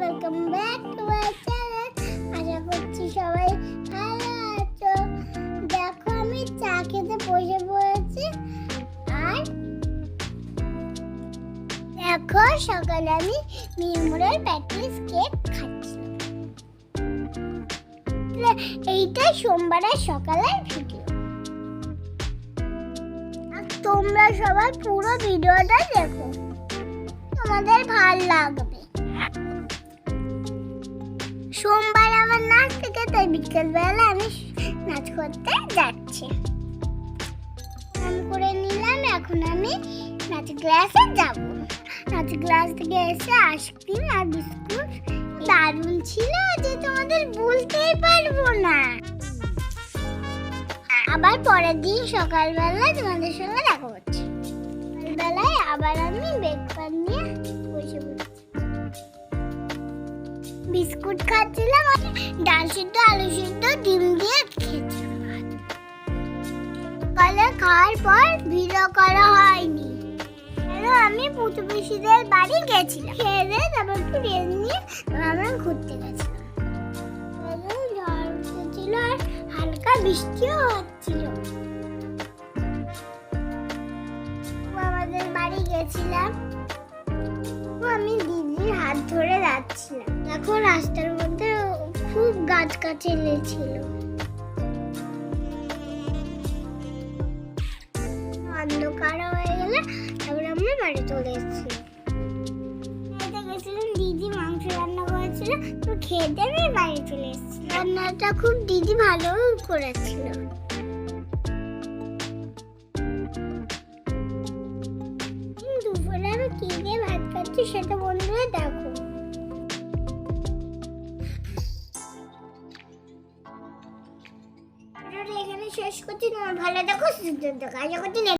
Welcome back to my channel আশা করছি সবাই ভালো আছো। দেখো, আমি চা খেতে বসে পড়েছি। আর দেখো, সকালে আমি মিরমুরের প্যাটিস কেক খাচ্ছি। এইটা সোমবারের সকালের ভিডিও। তোমরা সবাই পুরো ভিডিওটা দেখো। তোমাদের ভালো লাগবে। সোমবার আমার নাচ থেকে তাই বিকেলবেলা আমি নাচ করতে যাচ্ছি। স্নান করে নিলাম, এখন আমি নাচ ক্লাসে যাব। নাচ ক্লাস থেকে এসে আইসক্রিম আর বিস্কুট দারুণ ছিল যে তোমাদের বলতেই পারব না। আবার পরের দিন সকালবেলা তোমাদের সঙ্গে দেখা হচ্ছে। সকালবেলায় আবার আমি ব্রেকফাস্ট বিস্কুট খাচ্ছিলাম ডাল সিদ্ধ, আলু সিদ্ধ, ডিম দিয়ে খেয়েছিলাম খাওয়ার পর ভিডিও করা হয়নি। আমি পুতু পিসিদের বাড়ি গেছিলাম। খেয়ে দিয়ে তারপর একটু রেস্ট নিয়ে আমরা ঘুরতে গেছিলাম। ঝড় উঠেছিল আর হালকা বৃষ্টিও হচ্ছিল। আমাদের বাড়ি গেছিলাম। আমি দিদির হাত ধরে যাচ্ছিলাম। দেখো রাস্তার মধ্যে খুব গাছ গাছালি ছিল অন্ধকার হয়ে গেলে তারপরে আমরা বাড়ি চলে খেতে গেছিলাম, দিদি মাংস রান্না করেছিল, তো খেতে আমি বাড়ি চলে এসেছি। রান্নাটা খুব দিদি ভালো করেছিল। দুপুরে আমি কি দিয়ে ভাত খাচ্ছি সেটা বন্ধুরা দেখো। ভিডিওটা এখানে শেষ করছি। তোমার ভালো দেখো সুন্দর দেখো আশা করছি